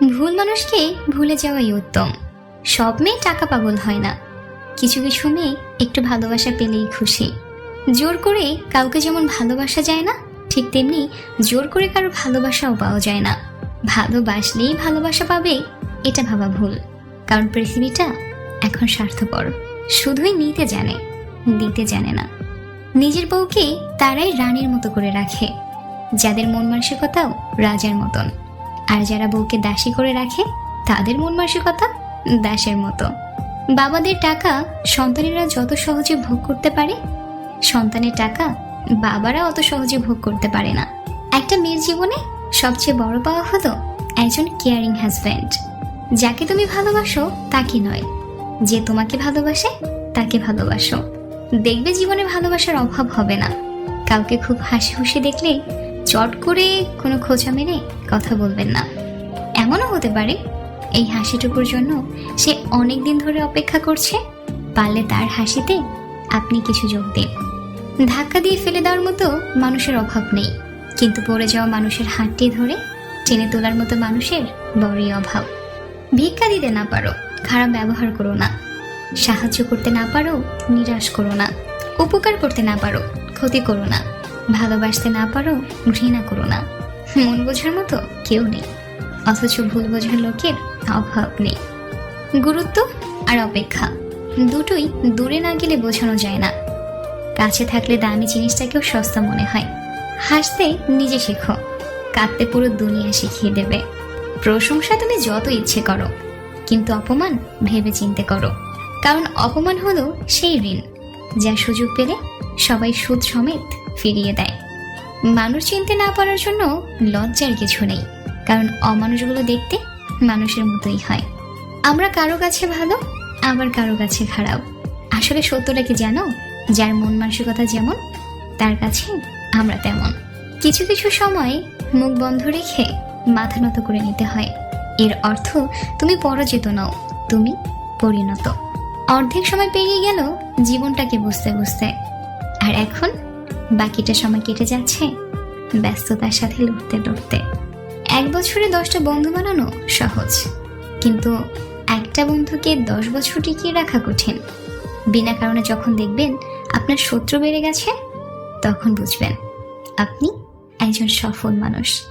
ভুল মানুষকে ভুলে যাওয়াই উত্তম। সব মেয়ে টাকা পাগল হয় না। কিছু কিছু মেয়ে একটু ভালোবাসা পেলেই খুশি। জোর করে কাউকে যেমন ভালোবাসা যায় না, ঠিক তেমনি জোর করে কারও ভালোবাসাও পাওয়া যায় না। ভালোবাসলেই ভালোবাসা পাবে, এটা ভাবা ভুল। কারণ পৃথিবীটা এখন স্বার্থপর। শুধুই নিতে জানে, দিতে জানে না। নিজের বউকে তারাই রানীর মতো করে রাখে, যাদের মন মানসিকতাও রাজার মতন। আর যারা বউকে দাসী করে রাখে, তাদের মন মানসিকতা দাসের মতো। বাবাদের টাকা সন্তানেরা যত সহজে ভোগ করতে পারে, সন্তানের টাকা বাবারা অত সহজে ভোগ করতে পারে না। একটা মেয়ের জীবনে সবচেয়ে বড় পাওয়া হলো একজন কেয়ারিং হাজব্যান্ড যাকে তুমি ভালোবাসো, তাকে নয়। যে তোমাকে ভালোবাসে, তাকে ভালোবাসো। দেখবে জীবনে ভালোবাসার অভাব হবে না। কাউকে খুব হাসি খুশি দেখলে চট করে কোনো খোঁচা মেরে কথা বলবেন না। এমনও হতে পারে এই হাসিটুকুর জন্য সে অনেক দিন ধরে অপেক্ষা করছে, পারলে তার হাসিতে আপনি কিছু যোগ দিন। ধাক্কা দিয়ে ফেলে দেওয়ার মতো মানুষের অভাব নেই, কিন্তু পড়ে যাওয়া মানুষের হাতটি ধরে টেনে তোলার মতো মানুষের বড়ই অভাব। ভিক্ষা দিতে না পারো, খারাপ ব্যবহার করো না। সাহায্য করতে না পারো, নিরাশ করো না। উপকার করতে না পারো, ক্ষতি করো না। ভালোবাসতে না পারো, ঘৃণা করো না। মন বোঝার মতো কেউ নেই। অথচ ভুল বোঝার লোকের অভাব নেই। গুরুত্ব আর অপেক্ষা দুটোই দূরে না গেলে বোঝানো যায় না। কাছে থাকলে দামি জিনিসটাকেও সস্তা মনে হয়। হাসতে নিজে শেখো। কাঁদতে পুরো দুনিয়া শিখিয়ে দেবে। প্রশংসা তুমি যত ইচ্ছে করো, কিন্তু অপমান ভেবে চিনতে করো। কারণ অপমান হলো সেই ঋণ, যা সুযোগ পেলে সবাই সুদ সমেত ফিরিয়ে দেয়। মানুষ চিনতে না পারার জন্য লজ্জার কিছু নেই, কারণ অমানুষগুলো দেখতে মানুষের মতোই হয়। আমরা কারও কাছে ভালো, আবার কারও কাছে খারাপ। আসলে সত্যটা কি জানো? যার মন মানসিকতা যেমন, তার কাছে আমরা তেমন। কিছু কিছু সময় মুখ বন্ধ রেখে মাথা নত করে নিতে হয়। এর অর্থ তুমি পরাজিত নও, তুমি পরিণত। অর্ধেক সময় পেরিয়ে গেল, জীবনটাকে বুঝতে বুঝতে। আর এখন বাকিটা সময় কেটে যাচ্ছে। ব্যস্ততার সাথে লড়তে লড়তে। এক বছরে দশটা বন্ধু বানানো সহজ। কিন্তু একটা বন্ধুকে দশ বছর টিকিয়ে রাখা কঠিন। বিনা কারণে যখন দেখবেন আপনার শত্রু বেড়ে গেছে, তখন বুঝবেন, আপনি একজন সফল মানুষ।